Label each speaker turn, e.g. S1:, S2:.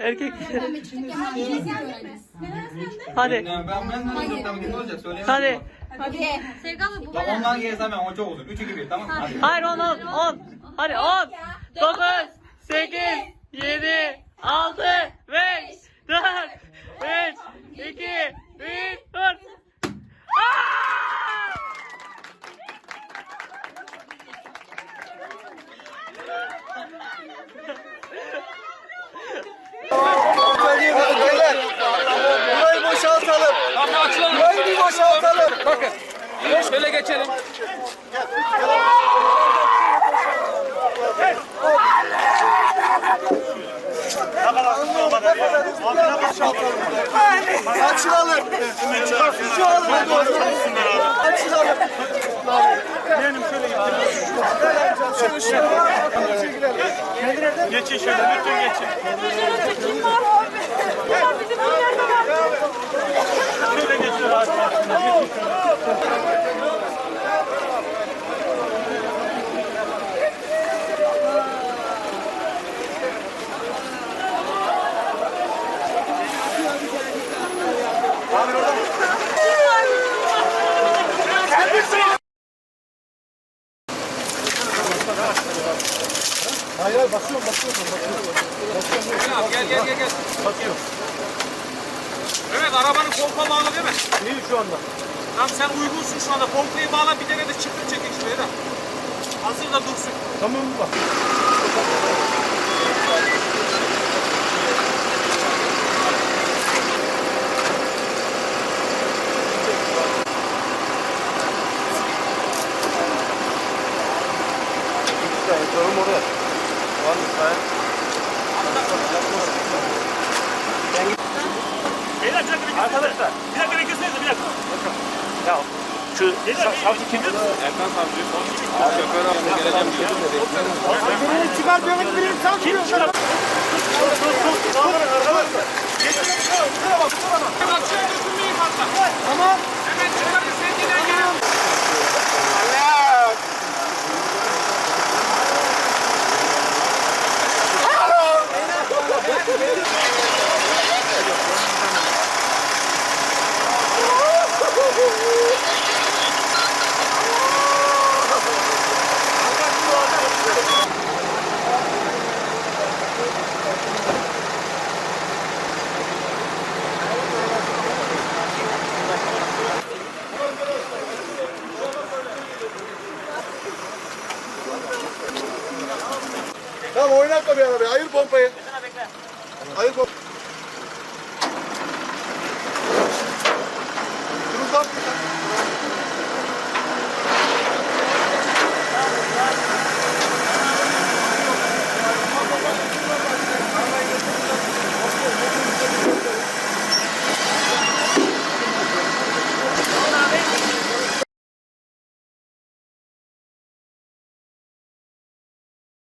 S1: Erkek.
S2: Yeni öğreneceğiz.
S1: Hadi.
S3: Ben ben de ne olacak.
S1: Hadi.
S2: Hadi. Sevgi abla bu
S3: Tamam ondan gezemem o çok uzun. 3 2 1 tamam hadi.
S1: Hayır 10 10 10. Hadi 10. 9 8 7 6 5 4 3 2 1 4
S4: Beyler, burayı boşaltalım. Burayı bir boşaltalım. Bakın.
S5: Şöyle geçelim.
S4: Açılalım. Şu doğru. Açılalım.
S6: Geçin şöyle lütfen geçin. Şöyle
S5: Gel gel gel gel. Evet arabanın pompa bağlı değil mi?
S6: İyi şu anda.
S5: Tamam sen uygunsun şu anda. Pompayı bağla bir tane de çıktı çekin şuraya da. Hazır da dursun.
S6: Tamam mı bak? Beyler bir dakika bekleyin. Arkadaşlar. Bir dakika beklesenize bir dakika. Ya şu sa- savcı kimdi?
S5: Erkan savcı. Şoför abi geleceğim diyor.
S4: Çıkar böyle bir insan
S6: Kim çıkar? Dur dur dur. Arkadaşlar.
S5: Bak şöyle götürmeyin fazla.
S4: Tamam. Tamam oynatma bir arabayı. Ayır pompayı. Bekle. Ayır pompayı. Dur uzak bir tane.